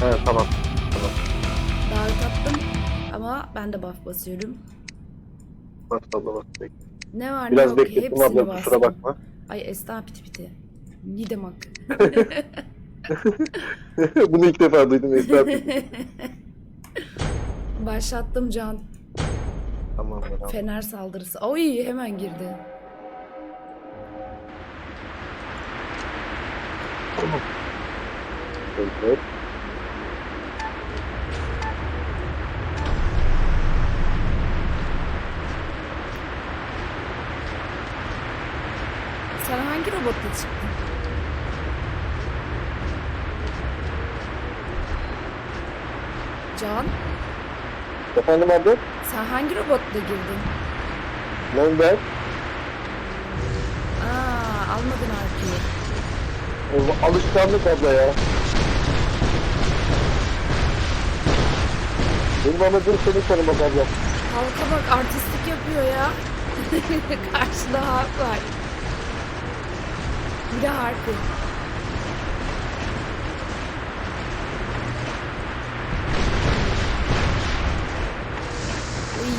He tamam. Tamam. Davet attım ama ben de buff basıyorum. Bas abla bas. Bekle. Ne var ne Biraz yok beklettim hepsini abla bastım. kusura bakma. Ay Esna piti piti. Ne demek? Bunu ilk defa duydum Esra. Başlattım can. tamam tamam. Fener saldırısı. Oy hemen girdi. Evet. Sen hangi robotla çıktın? Can, Efendim abla? sen hangi robotla girdin? Ben. Aa, almadın arkayı. Alışkanlık abla ya. Benim amacım seni korumak abla. Halka bak artistlik yapıyor ya. Karşıda Halk var. Bir de. Uy.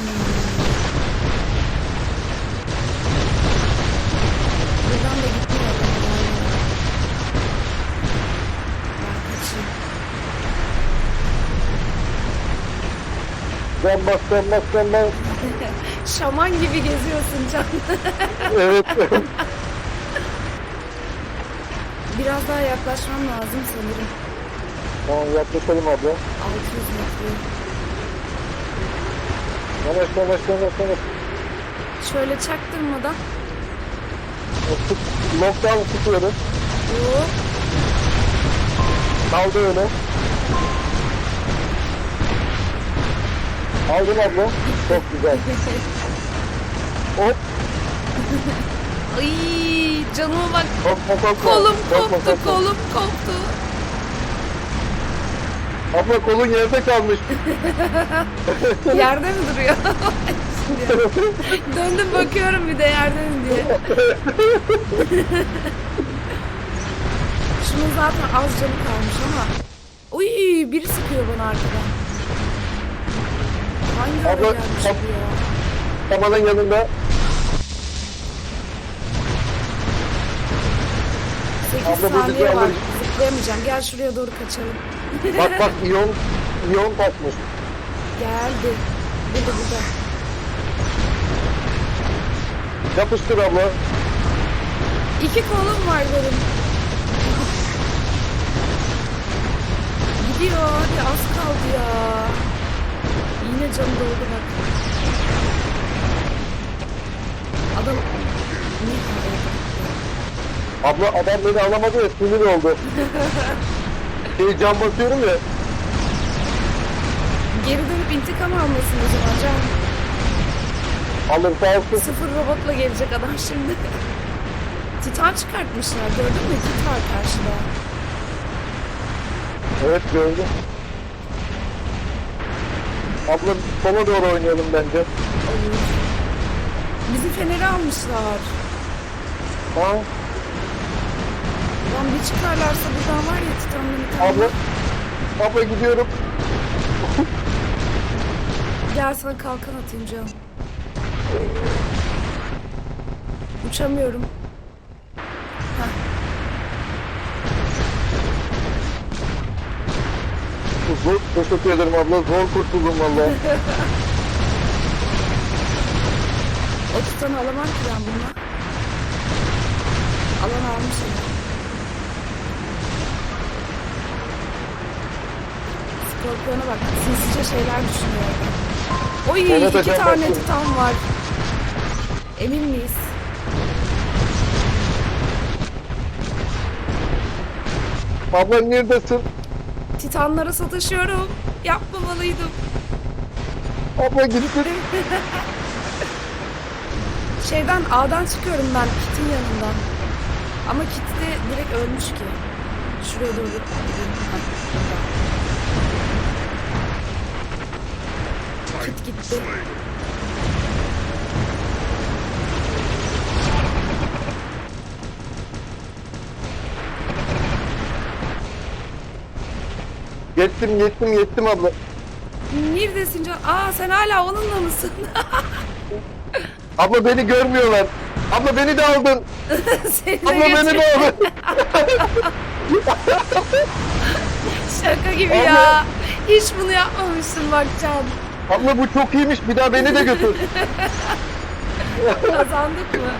Buradan da gitmiyor. Ben bas can bas can bas. Şaman gibi geziyorsun Can. evet. Biraz daha yaklaşmam lazım sanırım. tamam yaklaşalım abla. 600 metre. Yavaş yavaş yavaş yavaş. Şöyle çaktırmadan. Sık, lockdown tutuyorum. Hop. Kaldı öyle. Aldım abla. Çok güzel. Hop. Ay canıma bak. Korkma korkma. Kolum Korkma, koptu, korkma. kolum koptu. Abla kolun yerde kalmış. Yerde mi duruyor? Döndüm bakıyorum bir de yerde mi diye. Şunun zaten az canı kalmış ama. Uy biri sıkıyor bana arkadan. Hangi Abla, gelmiş kap- bu ya? Kamanın yanında. 8 Abla, saniye bizi var. alır. Zıplayamayacağım. Gel şuraya doğru kaçalım. Bak bak iyon, iyon kaçmış. Geldi. Burada burada. Yapıştır abla. İki kolum var benim. Gidiyor hadi az kaldı ya. Yine canı doldu bak. Adam niye kavga Abla adam beni alamadı ya sinir oldu. şey cam basıyorum ya. Geri dönüp intikam almasın o zaman can. Alır sağ olsun. Sıfır robotla gelecek adam şimdi. Titan çıkartmışlar gördün mü? Titan karşıda. Evet gördüm. Abla sola doğru oynayalım bence. Olur. Bizi feneri almışlar. Ha? Bir çıkarlarsa buradan var ya Titan'la Abla. Titan'la. Abla gidiyorum. Gel sana kalkan atayım canım. Uçamıyorum. Heh. Zor, teşekkür ederim abla. Zor kurtuldum valla. O Titan'ı alamam ki ben bununla. Alan almış Skorpiyona bak. Sinsice şeyler düşünüyor. Oy Evet, iki evet, tane bakıyorum. Titan var. Emin miyiz? abla neredesin? Titanlara sataşıyorum. Yapmamalıydım. Abla gittin. Şeyden A'dan çıkıyorum ben Kit'in yanından. Ama Kit de direkt ölmüş ki. Şuraya doğru. Kit gitti. Yettim yettim yettim abla. Neredesin can? Aa sen hala onunla mısın? Abla beni görmüyorlar. Abla beni de aldın. Seni de Abla beni götür- de aldın. Şaka gibi ya. Hiç bunu yapmamışsın bak Can. Abla bu çok iyiymiş. Bir daha beni de götür. Kazandık mı?